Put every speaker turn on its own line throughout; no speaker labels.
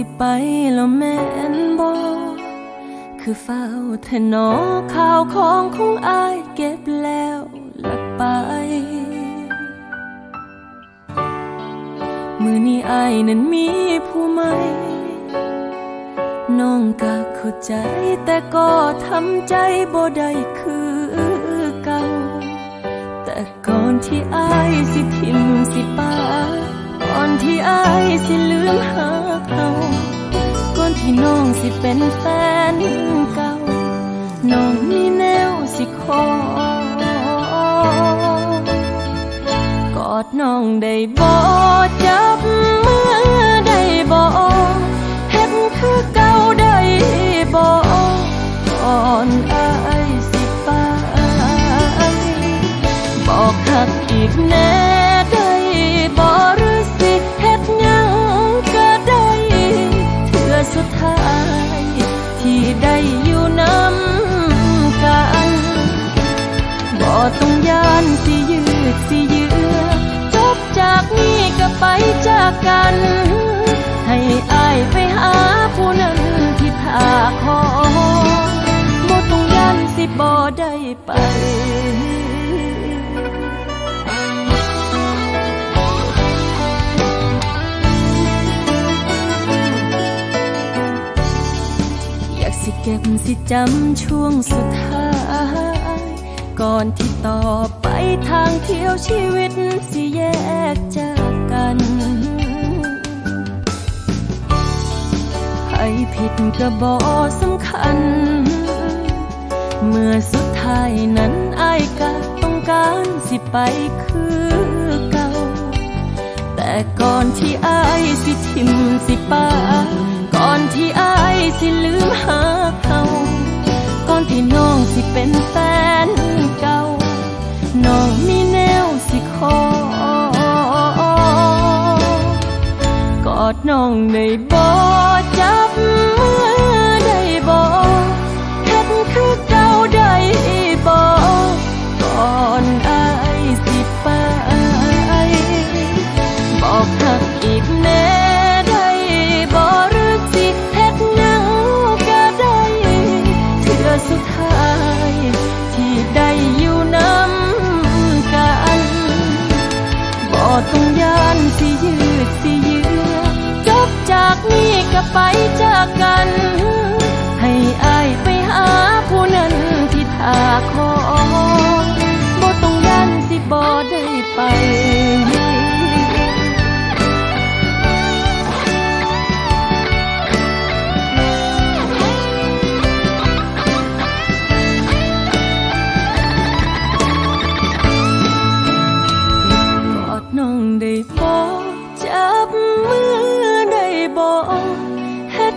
สิไปแล้วแม่นบ่คือเฝ้าแทนอข่าวของของอายเก็บแล้วและไป มือนี้อายนั้นมีผู้ใหม่น้องก็เข้าใจแต่ก็ทำใจบ่ได้คือเก่า แต่ก่อนที่อายสิทิมสิปาก่อนที่อายสิลืมหาเขา สิเป็นแฟนเก่า น้องมีแนวสิขอกอดน้องได้บ่จับมือได้บ่เฮ็ดคือเก่าได้บ่ก่อนอายสิไปบอกหักอีกแน่ ต้องยานสิยืดสิเยื้อจบจากนี้ก็ไปจากกัน ให้อายไปหาผู้นั้นที่ท่าขอบ่ต้องยานสิบ่ได้ไปอยากสิเก็บสิจำช่วงสุดท้าย ก่อนที่ต่อไปทางเที่ยวชีวิตสิแยกจากกัน ให้ผิดก็บอสำคัญ เมื่อสุดท้ายนั้นอายก็ต้องการสิไปคือเก่า แต่ก่อนที่อายสิทิมสิปาก่อนที่อายสิล น้องได้บ่จับมือได้บ่เฮ็ดคือเก่าได้บ่ก่อนอายสิไปบอกหักอีกแน่ได้บ่หรือสิเฮ็ดหยังก็ได้เพื่อสุดท้ายที่ได้อยู่นำกันบ่ต้องย นี่ก็ไปจากกัน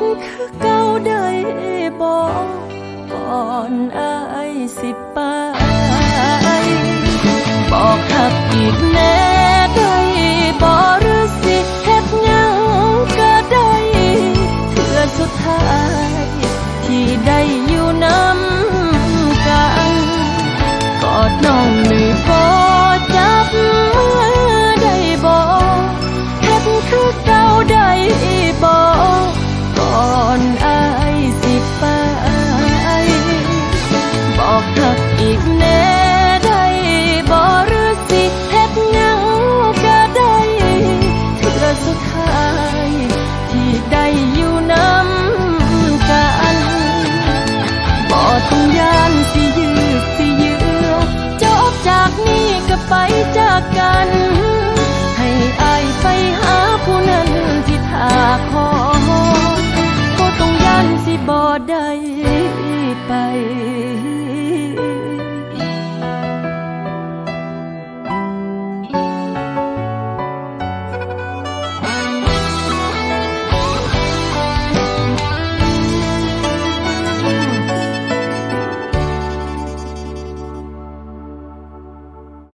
คือเก่าได้บอกก่อนอายสิไปบอกหักอีกแน่ได้บอกหรือสิแฮ็เงางก็ได้เถื่อนสุดท้ายที่ได้อยู่น้ำกันกอดน้องหนึ่งอจับมือได้บอกแฮ็คือเก่าได้บอก ก่อนอายสิไป บอกทักอีกแน่ได้บ่หรือสิเฮ็ดยังก็ได้เพื่อสุดท้ายที่ได้อยู่น้ำกันบ่ต้งยานสิยืดสิยื้อจบจากนี้ก็ไปจากกัน